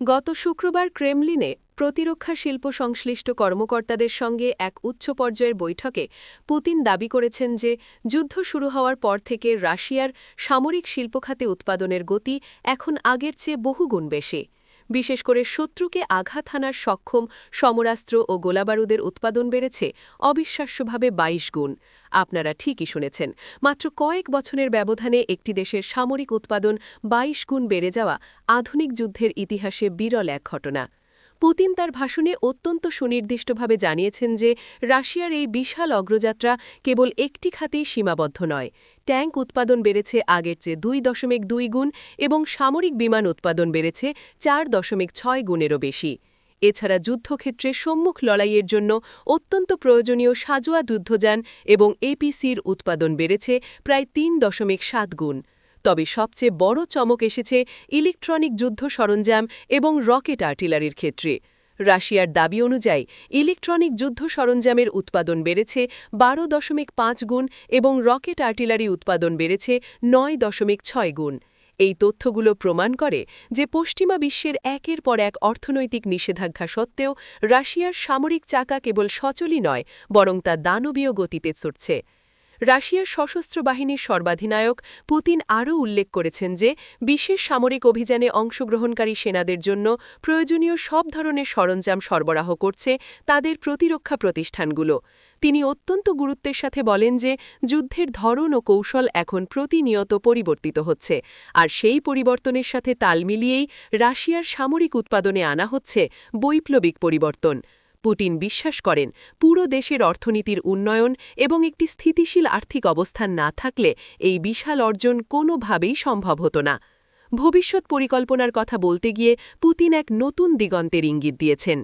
গত শুক্রবার ক্রেমলিনে প্রতিরক্ষা শিল্প সংশ্লিষ্ট কর্মকর্তাদের সঙ্গে এক উচ্চ পর্যায়ের বৈঠকে পুতিন দাবি করেছেন যে যুদ্ধ শুরু হওয়ার পর থেকে রাশিয়ার সামরিক শিল্পখাতে উৎপাদনের গতি এখন আগের চেয়ে বহুগুণ বেশি। বিশেষ করে শত্রুকে আঘাত হানার সক্ষম সমরাস্ত্র ও গোলাবারুদের উৎপাদন বেড়েছে অবিশ্বাস্যভাবে ২২ গুণ। আপনারা ঠিকই শুনেছেন, মাত্র কয়েক বছরের ব্যবধানে একটি দেশের সামরিক উৎপাদন ২২ গুণ বেড়ে যাওয়া আধুনিক যুদ্ধের ইতিহাসে বিরল এক ঘটনা। পুতিন তার ভাষণে অত্যন্ত সুনির্দিষ্টভাবে জানিয়েছেন যে, রাশিয়ার এই বিশাল অগ্রযাত্রা কেবল একটি খাতেই সীমাবদ্ধ নয়। ট্যাঙ্ক উৎপাদন বেড়েছে আগের চেয়ে দুই দশমিক দুই গুণ এবং সামরিক বিমান উৎপাদন বেড়েছে চার দশমিক ছয় গুণেরও বেশি। এছাড়া যুদ্ধক্ষেত্রে সম্মুখ লড়াইয়ের জন্য অত্যন্ত প্রয়োজনীয় সাজোয়া যুদ্ধযান এবং এপিসির উৎপাদন বেড়েছে প্রায় তিন দশমিক সাত গুণ। তবে সবচেয়ে বড় চমক এসেছে ইলেকট্রনিক যুদ্ধ সরঞ্জাম এবং রকেট আর্টিলারির ক্ষেত্রে। রাশিয়ার দাবি অনুযায়ী, ইলেকট্রনিক যুদ্ধ সরঞ্জামের উৎপাদন বেড়েছে বারো দশমিক পাঁচ গুণ এবং রকেট আর্টিলারি উৎপাদন বেড়েছে নয় দশমিক ছয় গুণ। এই তথ্যগুলো প্রমাণ করে যে পশ্চিমা বিশ্বের একের পর এক অর্থনৈতিক নিষেধাজ্ঞা সত্ত্বেও রাশিয়ার সামরিক চাকা কেবল সচলই নয়, বরং তা দানবীয় গতিতে চড়ছে। রাশিয়ার সশস্ত্র বাহিনীর সর্বাধিনায়ক পুতিন আরও উল্লেখ করেছেন যে বিশেষ সামরিক অভিযানে অংশগ্রহণকারী সেনাদের জন্য প্রয়োজনীয় সব ধরনের সরঞ্জাম সরবরাহ করছে তাদের প্রতিরক্ষা প্রতিষ্ঠানগুলো। তিনি অত্যন্ত গুরুত্বের সাথে বলেন যে, যুদ্ধের ধরন ও কৌশল এখন প্রতিনিয়ত পরিবর্তিত হচ্ছে, আর সেই পরিবর্তনের সাথে তাল মিলিয়েই রাশিয়ার সামরিক উৎপাদনে আনা হচ্ছে বৈপ্লবিক পরিবর্তন। পুটিন বিশ্বাস করেন, পুরো দেশের অর্থনীতির উন্নয়ন এবং একটি স্থিতিশীল আর্থিক অবস্থান না থাকলে এই বিশাল অর্জন কোনোভাবেই সম্ভব হতো না। ভবিষ্যৎ পরিকল্পনার কথা বলতে গিয়ে পুতিন এক নতুন দিগন্তের ইঙ্গিত দিয়েছেন।